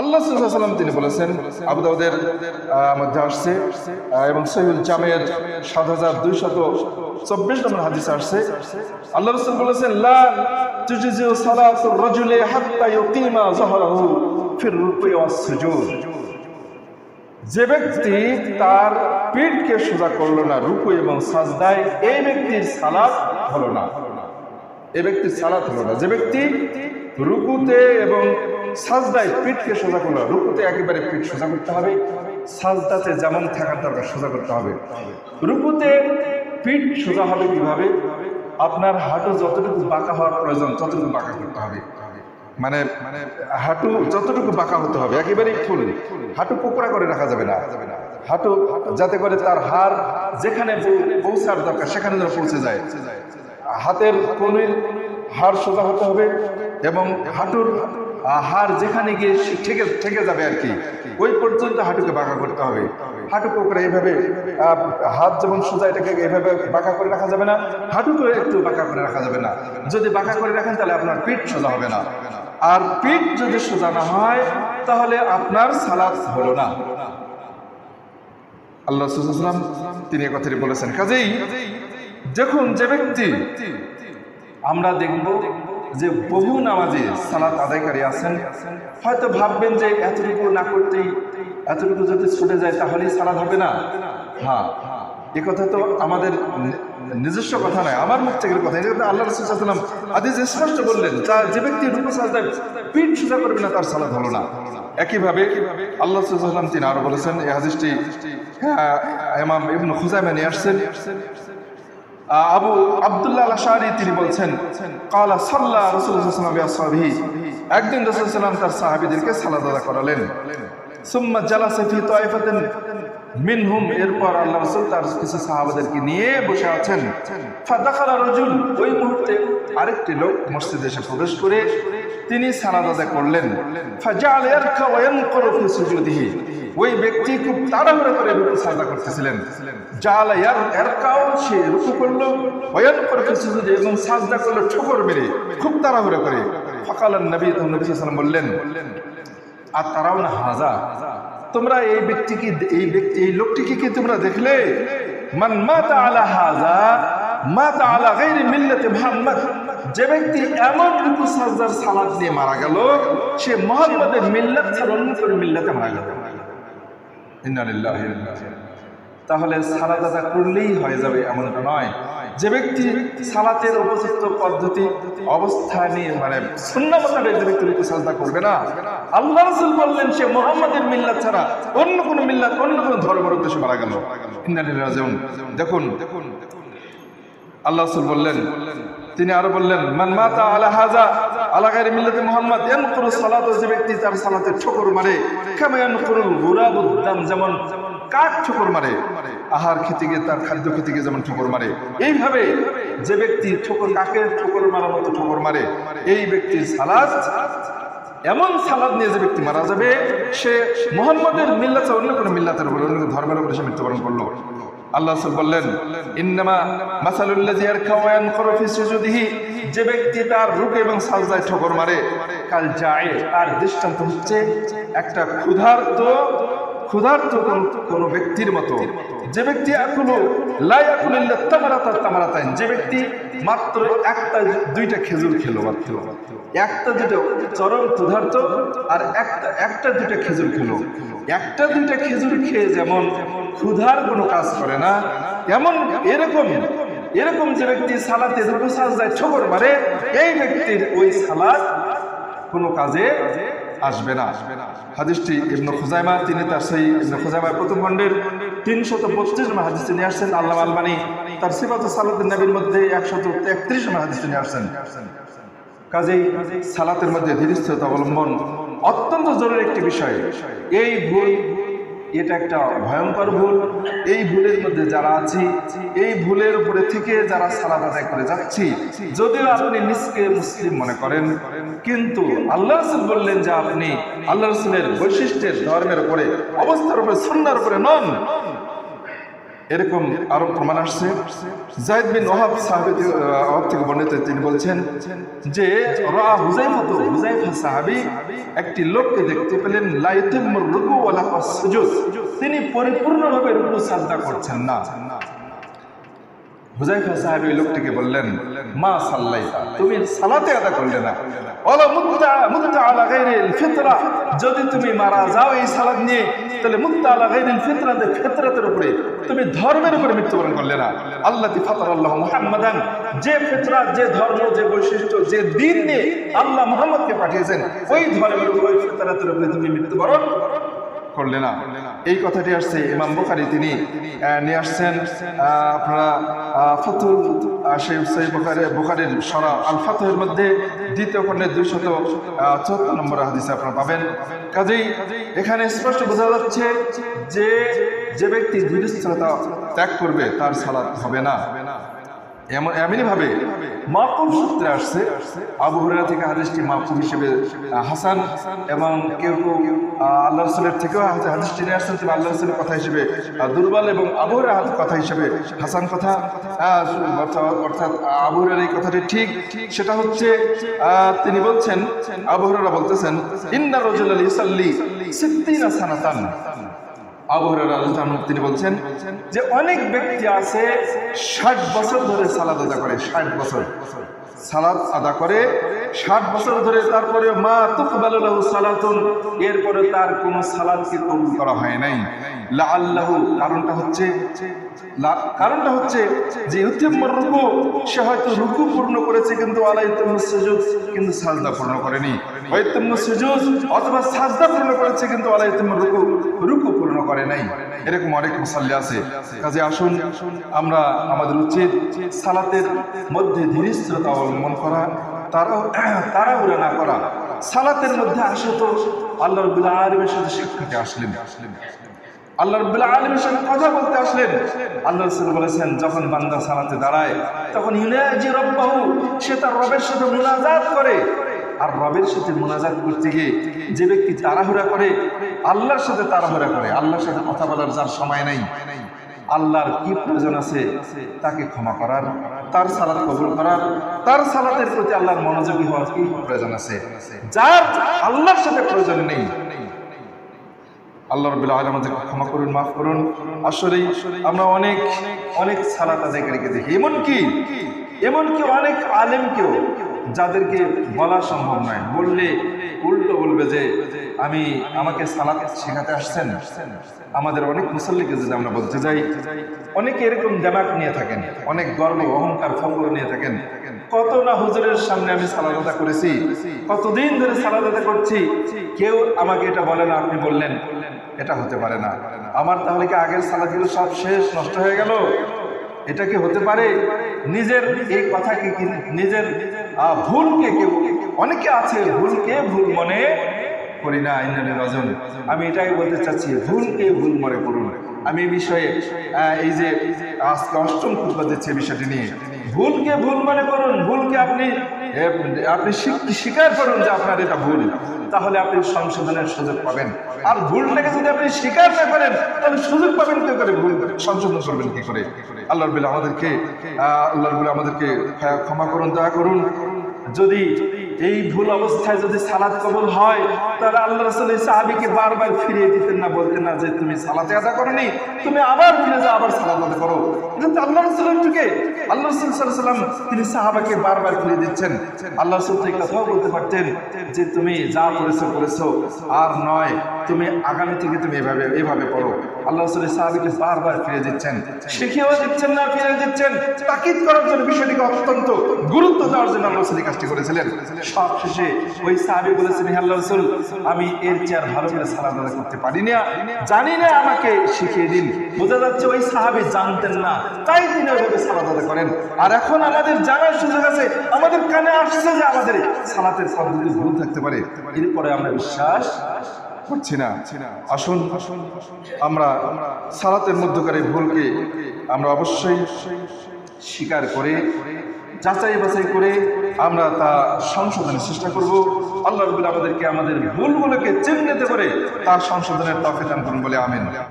আল্লাহ সাল্লাম তিনি বলেছেন আবুদাউদের মধ্যে আসছে এবং সহিউল জামের সাত হাজার দুইশত চব্বিশ নম্বর হাদিস আসছে। আল্লাহ রসুল বলেছেন, লা তুজিজু সালাতুর রাজুলি হাত্তা ইউকিমা যহরাহু ফির রুকুই ওয়াস সুজুদ। যে ব্যক্তি তার পিঠকে সোজা করল না রুকু এবং সাজদায়, এই ব্যক্তির সালাত হলো না। এই ব্যক্তির সালাত হলো না। যে ব্যক্তি রুকুতে এবং সাজদায় পিঠকে সোজা করল। রুকুতে একেবারে পিঠ সোজা করতে হবে। সাজদাতে যেমন থাকার দরকার, সোজা করতে হবে। রুকুতে পিঠ সোজা হবে কীভাবে? আপনার হাঁটু যতটুকু বাঁকা হওয়ার প্রয়োজন, ততটুকু বাঁকা করতে হবে। মানে মানে হাঁটু যতটুকু বাঁকা হতে হবে, একেবারেই ফুল। হাঁটু পোকরা করে রাখা যাবে না। হাঁটু যাতে করে তার হাড় যেখানে পৌঁছার দরকার, সেখানে যেন পৌঁছে যায়। হাতের কনুইর হাড় সোজা হতে হবে এবং হাঁটুর হাড় যেখানে গিয়ে ঠেকে যাবে আর কি। ওই পর্যন্ত হাঁটুকে বাঁকা করতে হবে। হাঁটু কোকরা এইভাবে হাত যেমন সোজা এটাকে এইভাবে বাঁকা করে রাখা যাবে না হাঁটুকে একটু বাঁকা করে রাখা যাবে না। যদি বাঁকা করে রাখেন তাহলে আপনার পিঠ সোজা হবে না। আর পিঠ যদি সোজা না হয়, তাহলে আপনার সালাদ হলো না। আল্লাহ সুসালাম তিনি এ কথাটি বলেছেন। কাজেই দেখুন যে ব্যক্তি আমরা দেখব যে বহু নামাজে সালাত আদায়কারী আছেন হয়তো ভাববেন যে এতটুকু না করতেই এতটুকু যদি ছুটে যায় তাহলেই সালাদ হবে না? হ্যাঁ এ কথা তো আমাদের নিজস্ব কথা নয় আমার মুখ থেকে কথা এটা আল্লাহ রসুলাম আদিজ স্পষ্ট বললেন যা যে ব্যক্তি রূপ সাজদায় পিঠ সোজা করবে না তার সালাদ হলো না। একইভাবে আল্লাহ রসুলাম তিনি আরও বলেছেন এই হাদিসটি হ্যাঁ, ইমাম ইবনু খুজাইমা নিয়ে আসছেন। আবু আব্দুল্লাহ আশারি তিনি বলছেন, কালা সাল্লাহ রসুল্লাহাম একদিন রসুল রসুলাম তার সাহাবিদেরকে সালাদ করালেন। সুম্মা জালাসে ফি তাইফাতিন মিনহুম। এরপর আল্লাহ রাসূল তার কিছু সাহাবাদেরকে নিয়ে বসে আছেন। ফাদাখালা রাজুল, ওই মুহূর্তে আরেকটি লোক মসজিদে এসে প্রবেশ করে তিনি সালাদ করলেন। ফাজাল ইয়ারকা ওয়া ইয়ানকুরু ফি সুজুদিহি। ওই ব্যক্তি খুব তাড়াহুড়ো করে রুকু সাজদা করতেছিলেন। জাল ইয়ার এরকাও সে রুকু করল ওয়ান করে এবং সাজদা করল, ঠোকর মেরে, খুব তাড়াহুড়ো করে। ফাকালান নবী, তখন নবী ওয়াসাল্লাম বললেন, আর তারাও না হাজা, তোমরা এই ব্যক্তিকে এই ব্যক্তি, এই লোকটিকে কি তোমরা দেখলে? মান মাতা আলা হাজা, মাতা আলা গায়রি মিল্লাতি মুহাম্মদ। যে ব্যক্তি এমন রুকু সাজদার সালাত দিয়ে মারা গেল, সে মুহাম্মাদের মিল্লাত ছাড়া অন্য মিল্লাতে মারা গেল। ইন্না লিল্লাহি ওয়া ইন্না ইলাইহি রাজিউন। তাহলে সালাত আদা করলেই হয়ে যাবে এমনটা নয় যে ব্যক্তি সালাতের উপযুক্ত পদ্ধতি অবস্থা নিয়ে মানে মোতাবেক যে ব্যক্তি রুকু সাজদা করবে না, আল্লাহ রাসূল বললেন, সে মোহাম্মদের মিল্লাত ছাড়া অন্য কোনো মিল্লাত, অন্য কোনো ধর্মের উদ্দেশ্যে মারা গেল ইন্না লিল্লাহি ওয়া ইন্না ইলাইহি রাজিউন। দেখুন, আল্লাহ রাসূল বললেন, তিনি আরও বললেন, মান মাতা আলা হাজা আলা মিল্লাতে মুহাম্মদ, ইয়ানকুরু সালাত, যে ব্যক্তি তার সালাতে ঠোকর মারে, কামা ইয়ানকুরু গুরাব উদ্দাম যেমন কাক ঠোকর মারে, আহার খেতে গিয়ে তার খাদ্য খেতে গিয়ে যেমন ঠোকর মারে, এইভাবে যে ব্যক্তি ঠোকর, কাকের ঠোকর মারার মতো ঠোকর মারে, এই ব্যক্তির সালাত এমন সালাদ নিয়ে যে ব্যক্তি মারা যাবে, সে মোহাম্মদের মিল্লাতে অন্য কোনো মিল্লাতের উপর, অন্য ধর্মের উপরে সে মৃত্যুবরণ করল। আল্লাহ রাসূল বললেন, ইন্নামা মাসালুল্লাহ খাওয়ান ওয়া ইয়ানকুরু ফি সুজুদিহি যে ব্যক্তি তার রুকে এবং সাজদায় ঠোকর মারে, কাল যায় আর দৃষ্টান্ত হচ্ছে একটা ক্ষুধার্ত ক্ষুধার্ত কোন- ব্যক্তির মতো। যে ব্যক্তি এখনও লাইয়াকুলিল্লা তামারাতা তামারাতাইন। যে ব্যক্তি মাত্র একটা দুইটা খেজুর খেলো মাত্র। একটা দুটো চরম ক্ষুধার্ত আর একটা একটা দুইটা খেজুর খেলো। একটা দুইটা খেজুর খেয়ে যেমন ক্ষুধার কোনো কাজ করে না এমন এরকম এরকম যে ব্যক্তি সালাতে রুকু সাজদায় ঠোকর মারে, এই ব্যক্তির ওই সালাদ কোনো কাজে আসবে না। হাদিসটি ইবনু খুজাইমা, তিনি তার সেই ইবনু খুজাইমার প্রথম খণ্ডের তিনশত বত্রিশ নম্বর হাদিসটি নিয়ে আসছেন আল্লাহ আলমানি তার সিফাত সালাতের নবীর মধ্যে একশত একত্রিশ নম্বর হাদিসটি নিয়ে আসছেন। কাজেই সালাতের মধ্যে ধীরস্থতা অবলম্বন অত্যন্ত জরুরি একটি বিষয়। এই ভুল এটা একটা ভয়ঙ্কর ভুল। এই ভুলের মধ্যে যারা আছি, এই ভুলের উপরে থেকে যারা সালাদ আদায় করে যাচ্ছি, যদিও আপনি নিজকে মুসলিম মনে করেন, কিন্তু আল্লাহ রসুল বললেন যে আপনি আল্লাহ রসুলের বৈশিষ্ট্যের ধর্মের উপরে, অবস্থার উপরে সন্ন্যার উপরে নন। এরকম আরও প্রমাণ আসছে। জায়দ বিন ওহাব সাহাবী ওহাব থেকে বর্ণিত তিনি বলছেন যে রা হুজাইফা তো হুজাইফা সাহাবি একটি লোককে দেখতে পেলেন, লা ইউতিম্মুর রুকু ওয়ালা তিনি পরিপূর্ণভাবে রুকু সাজদা করছেন না। হুজাইফা সাহেব ওই লোকটিকে বললেন, মা সাল্লাইতা, তুমি সালাতে আদা করলে না। ওয়ালা মুত্তা মুত্তা আলা গায়রিল ফিতরা। যদি তুমি মারা যাও এই সালাত নিয়ে, তাহলে মুত্তা আলা গায়রিল ফিতরাতে ফিতরাতের উপরে। তুমি ধর্মের উপরে মৃত্যুবরণ করলে না। আল্লাতি ফাতারাল্লাহু মুহাম্মাদান। যে ফিতরাত যে ধর্ম, যে বৈশিষ্ট্য, যে দিন নিয়ে আল্লাহ মুহাম্মদকে পাঠিয়েছেন, ওই ধর্মের উপরে, ফিতরাতের উপরে তুমি মৃত্যুবরণ করলে না। এই কথাটি আসছে ইমাম বুখারি, তিনি নিয়ে আসছেন আপনারা ফতুল সেই সেই বুখারি, বুখারির সরা আল ফাতহের মধ্যে দ্বিতীয় খণ্ডের দুইশত চুয়াত্তর নম্বর হাদিসে আপনারা পাবেন। কাজেই এখানে স্পষ্ট বোঝা যাচ্ছে যে যে ব্যক্তি ধীরস্থিরতা ত্যাগ করবে, তার সালাত হবে না। এমন এমনই ভাবে মাকুব সূত্রে আসছে, আবু হুরায়রা থেকে হাদিসটি মাকুব হিসেবে হাসান এবং কেউ কেউ আল্লাহ রসুলের থেকেও হাদিস- হাদিসটি নিয়ে আসছেন তবে আল্লাহ রসুলের কথা হিসেবে দুর্বল এবং আবু হুরায়রার কথা হিসেবে হাসান কথা অর্থাৎ- আবু হুরায়রার এই কথাটি ঠিক। সেটা হচ্ছে তিনি বলছেন, আবু হুরায়রা বলতেছেন, ইন্না রজুল আলী সাল্লি সিদ্দিনা সানাতান। তিনি বলছেন যে অনেক ব্যক্তি আছে ষাট বছর ধরে সালাদ আদা করে, ষাট বছর। সালাদ আদা করে ষাট বছর ধরে তারপরে মা তুকবালু সালাতুন, এরপরে তার কোনো সালাদকে কবুল করা হয় নাই। লা আল্লাহু কারণটা হচ্ছে কারণটা হচ্ছে যে ইউতিম্মুর রুকু, সে হয়তো রুকু পূর্ণ করেছে কিন্তু আলাইতুম সুযোগ কিন্তু সাজদা পূর্ণ করেনি। ওয়াইতুম সুজুদ অথবা সাজদা পূর্ণ করেছে কিন্তু আলাইতুম রুকু রুকু পূর্ণ করে নাই। এরকম অনেক মুসাল্লি আছে। কাজে আসুন, আমরা আমাদের উচিত সালাতের মধ্যে ধীরস্থিরতা অবলম্বন করা তারা তাড়াহুড়া না করা। সালাতের মধ্যে আসে তো আল্লাহ রবুল্লাহ আলমের সাথে সাক্ষাতে আসলেন। আল্লাহ রব্বুল আলমের সঙ্গে কথা বলতে আসলেন। আল্লাহ রসুল বলেছেন, যখন বান্দা সালাতে দাঁড়ায়, তখন ইউনাজি রব্বাহু, সে তার রবের সাথে মুনাজাত করে। আর রবের সাথে মুনাজাত করতে গিয়ে যে ব্যক্তি তাড়াহুড়া করে, আল্লাহর সাথে তাড়াহুড়া করে। আল্লাহর সাথে কথা বলার যার সময় নাই। আল্লাহর কি প্রয়োজন আছে তাকে ক্ষমা করার, তার সালাত কবুল করার, তার সালাতের প্রতি আল্লাহর মনোযোগী হওয়ার কি প্রয়োজন আছে? যার আল্লাহর সাথে প্রয়োজন নেই, আল্লাহ রবিল্লা আলম আমাদের ক্ষমা করুন, মাফ করুন। আসলে আমরা অনেক অনেক সালাত আদায়কারীকে দেখি। এমনকি এমনকি অনেক আলেমকেও যাদেরকে বলা সম্ভব নয়। বললে উল্টো বলবে যে, আমি আমাকে সালাত শেখাতে আসছেন। আমাদের অনেক মুসল্লিকে যদি আমরা বলতে যাই, অনেকে এরকম দেমাক নিয়ে থাকেন, অনেক গর্ব, অহংকার ফকর নিয়ে থাকেন। কত না হুজুরের সামনে আমি সালাদ আদা করেছি, কতদিন ধরে সালাদ আদা করছি, কেউ আমাকে এটা বলে না, আপনি বললেন, এটা হতে পারে না। আমার তাহলে কি আগের সালাদগুলো সব শেষ, নষ্ট হয়ে গেল? এটা কি হতে পারে? নিজের এই কথাকে নিজের ভুলকে কেউ অনেকে আছে, ভুলকে ভুল মনে করি না ইন্দ্রানী রজন আমি এটাই বলতে চাচ্ছি, ভুলকে ভুল মনে করুন। আমি এই বিষয়ে এই যে আজকে অষ্টম খুতবা দিচ্ছি বিষয়টি নিয়ে। ভুলকে ভুল মনে করুন, ভুলকে আপনি আপনি স্বীকার করুন যে আপনার এটা ভুল। তাহলে আপনি সংশোধনের সুযোগ পাবেন। আর ভুলটাকে যদি আপনি স্বীকার না করেন, তাহলে সুযোগ পাবেন কি করে ভুল? সংশোধন করবেন কি করে? আল্লাহর বিল আমাদেরকে আল্লাহর আমাদেরকে ক্ষমা করুন, দয়া করুন। যদি এই ভুল অবস্থায় যদি সালাদ কবল হয়, তাহলে আল্লাহ রসুল সাহাবিকে বারবার ফিরিয়ে দিতেন না, বলতেন না যে তুমি সালাতে আদা করনি, তুমি আবার ফিরে যাও, আবার সালাদ আদা করো। কিন্তু আল্লাহ রসুলের যুগে, আল্লাহ রসুল সাল্লাম তিনি সাহাবাকে বারবার ফিরিয়ে দিচ্ছেন। আল্লাহ রসুল কথাও বলতে পারতেন যে, তুমি যা করেছ করেছ, আর নয় তুমি আগামী থেকে তুমি এভাবে এভাবে পড়ো। আল্লাহ রসুল সাহাবিকে বারবার ফিরে দিচ্ছেন। শিখিয়েও দিচ্ছেন না ফিরে দিচ্ছেন। তাকিদ করার জন্য বিষয়টিকে অত্যন্ত গুরুত্ব দেওয়ার জন্য আল্লাহ রসুল কাজটি করেছিলেন। সব শেষে ওই সাহাবি বলেছেন, হে আল্লাহ রসুল, আমি এর চেয়ে আর ভালো করে আদায় করতে পারি না। জানি না আমাকে শিখিয়ে দিন। বোঝা যাচ্ছে ওই সাহাবি জানতেন না, তাই তিনি ওইভাবে সালাদ আদায় করেন। আর এখন আমাদের জানার সুযোগ আছে, আমাদের কানে আসছে যে আমাদের সালাতের পদ্ধতি ভুল থাকতে পারে। এরপরে আমরা বিশ্বাস করছি না। আসুন, আমরা সালাতের মধ্যকারে ভুলকে আমরা অবশ্যই স্বীকার করে, যাচাই বাছাই করে আমরা তা সংশোধনের চেষ্টা করব। আল্লাহ রবুল আমাদেরকে আমাদের ভুলগুলোকে চিহ্নিত করে তার সংশোধনের তফিদান করুন বলে আমিন।